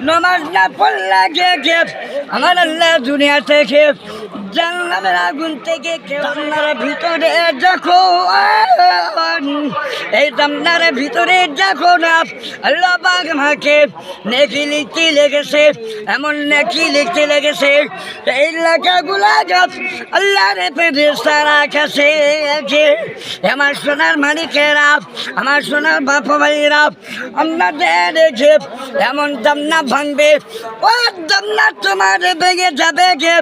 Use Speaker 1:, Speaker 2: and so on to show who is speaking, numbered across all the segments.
Speaker 1: নমাজ না পড়লে কে কে আমার আল্লাহ দুনিয়া থেকে জান্নাতের আগুন থেকে কেউ জান্নাতের ভিতরে যখন এই জান্নাতের ভিতরে যখন আল্লাহ পাক আমাকে নেকি লিখতে লেগেছে, এমন নেকি লিখতে লেগেছে। এই লেখাগুলা যত আল্লাহ রে ফেরেস্তারা কাছে আছে। আমার সোনার মালিকেরা, আমার সোনার বাপ ভাইরা আপনাদের রেখে এমন জান্নাত ভাঙবে, ও জান্নাত তোমার ভেঙে যাবে গে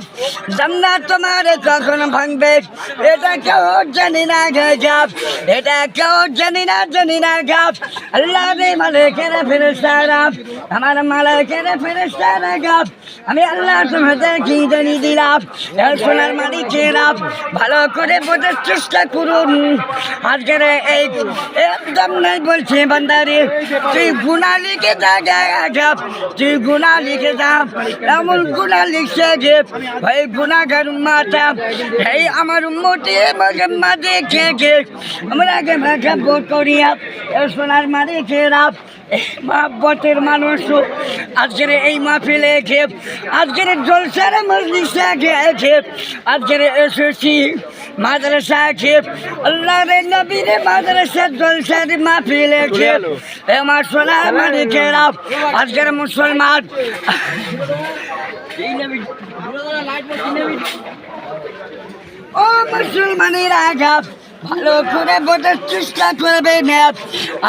Speaker 1: জান্নাত তোমার কখন ভাঙবে? এটা কেউ জানি না গে এটা কেউ জানি না জানি না গাপ আল্লাহ রে মালিকের ফেরেস্তারা আমার মালিকের ফেরেস্তারা গাপ আমি আল্লাহ তোমাদের কি জানি দিলাম। সোনার মালিকেরা ভালো করে বোঝার চেষ্টা করুন। আজকের এই একদম নাই বলছে বান্দারে। তুই গুণা লিখে যা গাপ তুই গুণা লিখে যা। এমন গুণা লিখছে যে, ভাই গুণাগার মাতা এই আমার উম্মতি মাঝে খেয়ে খেয়ে আমরা আগে ভাষা বোধ করিয়া এ সোনার মালিকেরা মহাব্বতের মানুষ আজকের এই মাহফিলে খে আজকের জলসার মজলিসা খেয়েছে আজকের এসেছি মাদ্রাসা খে আল্লাহ রে নবীর মাদ্রাসা জলসার মাহফিলে খে আমার সোনার মালিকেরা আজকের মুসলমান ও মুসলমানের আঘাত। ভালো করে বোঝার চেষ্টা করবে না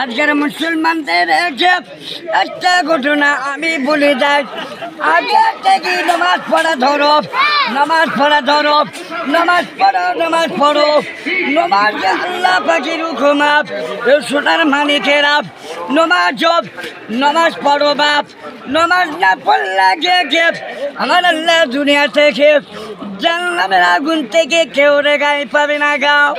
Speaker 1: আজকের মুসলমানদের একটা ঘটনা আমি বলে যাই। আগে থেকে নামাজ পড়া ধরো, নামাজ পড়া ধরো, নামাজ পড়ো নামাজ পড়ো। নামাজ আল্লাহ পাখির হুকুমাপ সোনার মানিকেরা নমাজ জপ, নামাজ পড়ো বাপ। নামাজ না পড়লে কে কে আমার আল্লাহ দুনিয়া থেকে জানলামের আগুন থেকে কেউ রেগাই পাবে না গাও